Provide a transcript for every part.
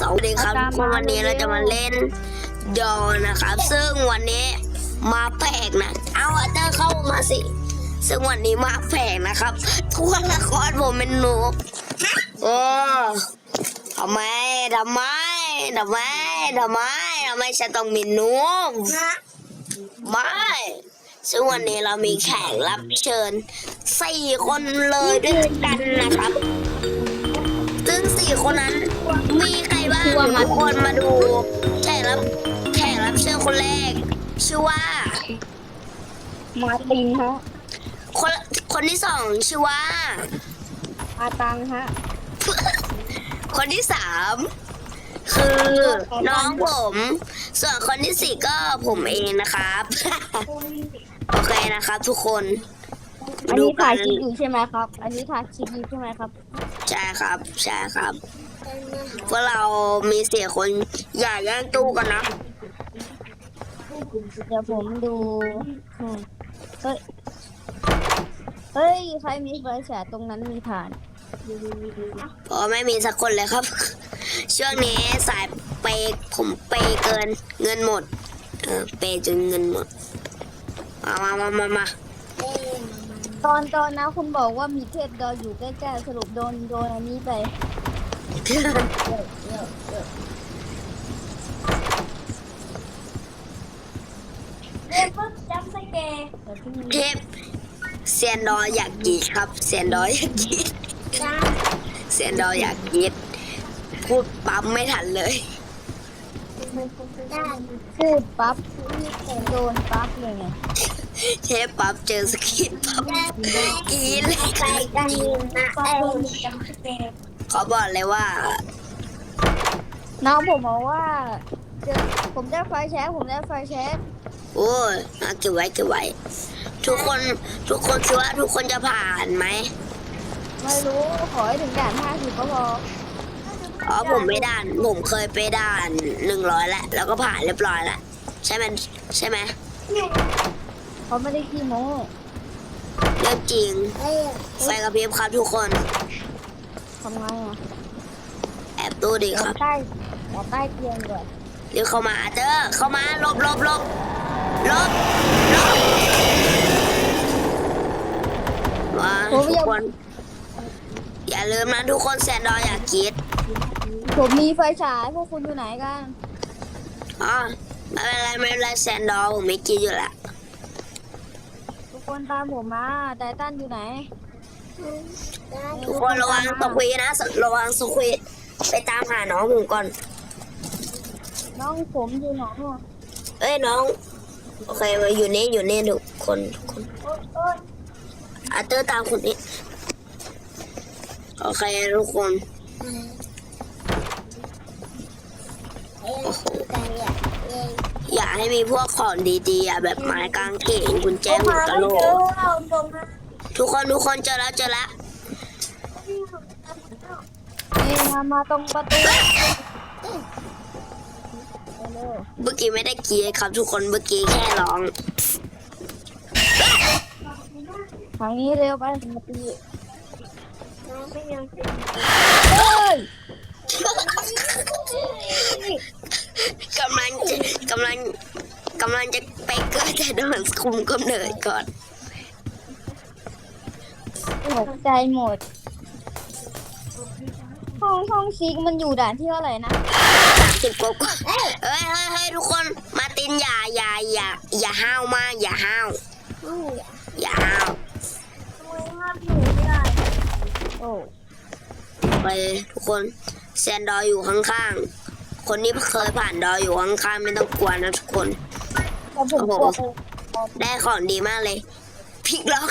สวัสดีครับทุกคนวันนี้เราจะมาเล่นดอนะครับ ซึ่งวันนี้มาแปลกนะ เอาอาเตอร์เข้ามาสิ ซึ่งวันนี้มาแปลกนะครับทุกคนละครผมเป็นหนูโอ้ทำไมทำไมทำไมทำไมทำไมฉันต้องมีหนูไม่ซึ่งวันนี้เรามีแขกรับเชิญสี่คนเลยด้วยกันนะครับ ซึ่งสี่คนนั้นมี ใครบ้างทุกคนมาดูแขกรับแขกรับเชิญคนแรก ชื่อว่า มาตินฮะคนคนที่สองชื่อว่า อาตังฮะ คนที่สามคือน้องผม ส่วนคนที่สี่ก็ผมเองนะครับ โอเคนะครับทุกคนอันดูนี้กัถ่ายนคลิปอยู่ใช่ไหมครับ อันนี้ถ่ายคลิปอยู่ใช่ไหมครับ ใช่ครับใช่ครับ พวกเรามีเสียคน อย่าแย่งตู้กันนะ เดี๋ยวผมดูอืมเฮ้ย เฮ้ย ใครมีไฟแฉตรงนั้นมีฐาน เพราะไม่มีสักคนเลยครับ ช่วงนี้สายเปย์ผมเปย์เกินเงินหมด เออเปย์จนเงินหมด มามามามามาตอนตอนนะคุณบอกว่ามีเทพดอยอยู่ใกล้ๆสรุปโดนโดนอันนี้ไป เยอะเยอะเยอะเรียกว่าจำสเกตเดี๋ยวพี่มีเทพเซียนดออยากกรีดครับเซียนดออยากกรีดจ้าเซียนดออยากกรีดพูดปั๊มไม่ทันเลยพูดปั๊บโดนปั๊บเลยไงเทพปั๊บเจอสกิดปั๊บกรีดเลยไปกันนะเออ ขอบอกเลยว่า น้องผมบอกว่าเจอผมได้ไฟแช็กผมได้ไฟแช็กโอ้ยเอาเก็บไว้เก็บไว้ ทุกคนทุกคนคิดว่าทุกคนจะผ่านไหมไม่รู้ขอให้ถึงด่านห้าสิบก็พออ๋อผมไม่ด่านผมเคยไปด่านหนึ่งร้อยแล้วแล้วก็ผ่านเรียบร้อยแล้วใช่ไหมใช่ไหมเขาไม่ได้ขี้โม้เรื่องจริง ไฟกระพริบครับทุกคน ทำไงอะแอบตู้ดีแอครับบใต้แอบใต้เตียงด้วยเรียกเข้ามาเจอเข้ามาหลบหลบหลบหลบหลบว้าทุกคน อย่าลืมนะทุกคนแซนดอยอยากคิด ผมมีไฟฉายพวกคุณอยู่ไหนกันอ๋อไม่เป็นไรไม่เป็นไรแซนดอยผมไม่กินอยู่แล้วทุกคนตามผมมาไททันอยู่ไหน ทุกคนระวังสควีนะ ระวังสควีไปตามหาน้องผมก่อน น้องผมอยู่ไหนอะเอ้ยน้อง โอเคมาอยู่นี่อยู่นี่ทุกคนทุกคนโอ๊ยโอ๊ยอาเตอร์ตามคนนี้ โอเคทุกคนโอ้โหอย่าให้มีพวกของดีๆอะแบบไม้กางเขนกุญแจหัวกะโหลกเราตรงนั้น ทุกคนทุกคนเจอแล้วเจอแล้วนี่มามาตรงประตูเร็วเมื่อกี้ไม่ได้กรีดครับทุกคนเมื่อกี้แค่ร้องทางนี้เร็วไปมาตีเฮ้ยกำลังจะกำลังกำลังจะไปเกิดแต่โดนคุมกำเนิดก่อน ตกใจหมด ห้องห้องซิกมันอยู่ด่านที่เท่าไหร่นะสามสิบกว่าๆเฮ้ยเฮ้ยเฮ้ยทุกคนมาตินอย่าอย่าอย่าอย่าห้าวมากอย่าห้าวอย่าห้าวโอ้ไปทุกคนแซนดอยอยู่ข้างๆ คนที่เคยผ่านดอยอยู่ข้างๆไม่ต้องกลัวนะทุกคน แต่ผมกลัวได้ของดีมากเลยพลิกล็อก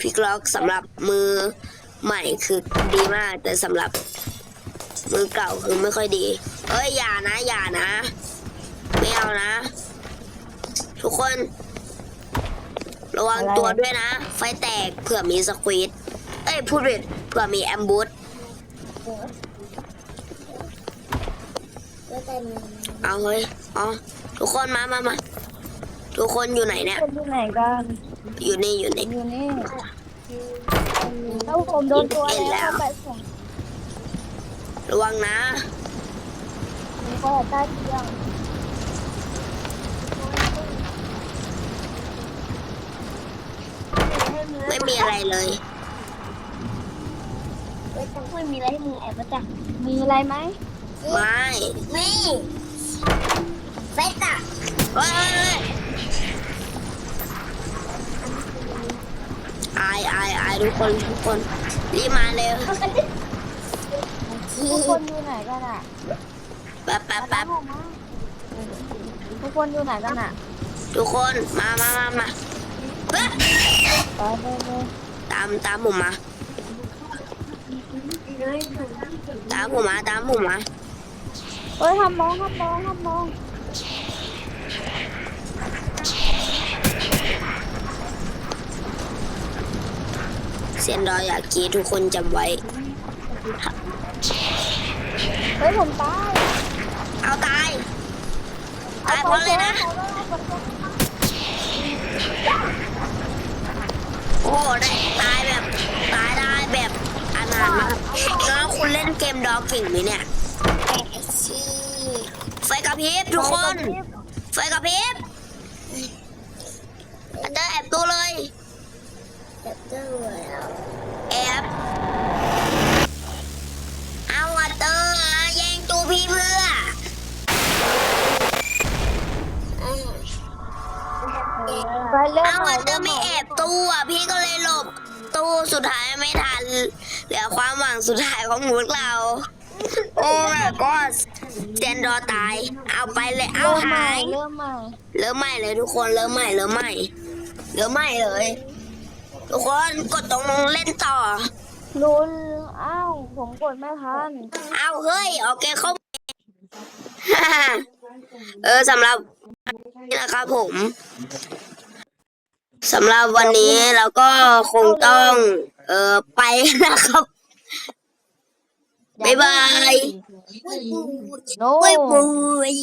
พลิกล็อกสำหรับมือใหม่คือดีมาก แต่สำหรับมือเก่าคือไม่ค่อยดี เอ้ยอย่านะ อย่านะ ไม่เอานะ ทุกคน ระวังตัวด้วยนะ ไฟแตกเผื่อมีสควีดเอ้ยพูดผิดเผื่อมีแอมบูสเอาเฮ้ยอ๋อทุกคนมามามาทุกคนอยู่ไหนเนี่ยคนที่ไหนกัน อยู่นี่อยู่นี่อยู่นี่แล้วผมโดนตัวแล้วไปส่งระวังนะก็ใต้เตียงไม่มีอะไรเลยไม่มีอะไรให้มึงแอบมาจ้ะมีอะไรไหมไม่มีเฟสอะเฮ้ยอายอายอายทุกคนทุกคนรีบมาเร็วทุกคนอยู่ไหนกันอะแป๊บแป๊บแป๊บทุกคนอยู่ไหนกันอะทุกคนมามามามาเฮ้ยไปไปไปตามตามผมมา ตามผมมาตามผมมาเฮ้ยห้ามมองห้ามมองห้ามมอง เซียนดอยอยากกรีทุกคนจำไว้ เฮ้ยผมตายเอาตาย ตายพราะเลยนะ โอ้ได้ตายแบบ ตายได้แบบอนาถมากแล้วคุณเล่นเกมดอเก่งไหมเนี่ยไฟกระพริบทุกคน ไฟกระพริบอันเดอร์แอบตู้เลย แอบเอาอันเดอร์แย่งตู้พี่เพื่อไปเริ่มเอาใหม่อันเดอร์ไม่แอบตู้อะพี่ก็เลยหลบ ตู้สุดท้ายไม่ทัน เหลือความหวังสุดท้ายของพวกเรา โอ้ my god เจนดอตาย เอาไปเลยเอาเริ่มใหหาม่ยเริ่มใหม่เริ่มใหม่เลยทุกคนเริ่มใหม่เริ่มใหม่เริ่มใหม่เลย ทุกคนกดตรงเล่นต่อ ลุ้นอ้าว ผมกดไม่ทัน เอาเฮ้ย โอเคเข้าเออสำหรับนี่นะครับผมสำหรับวันนี้เราก็คงต้อง เออไปนะครับบ๊ายบาย โน้ บ๊ายบาย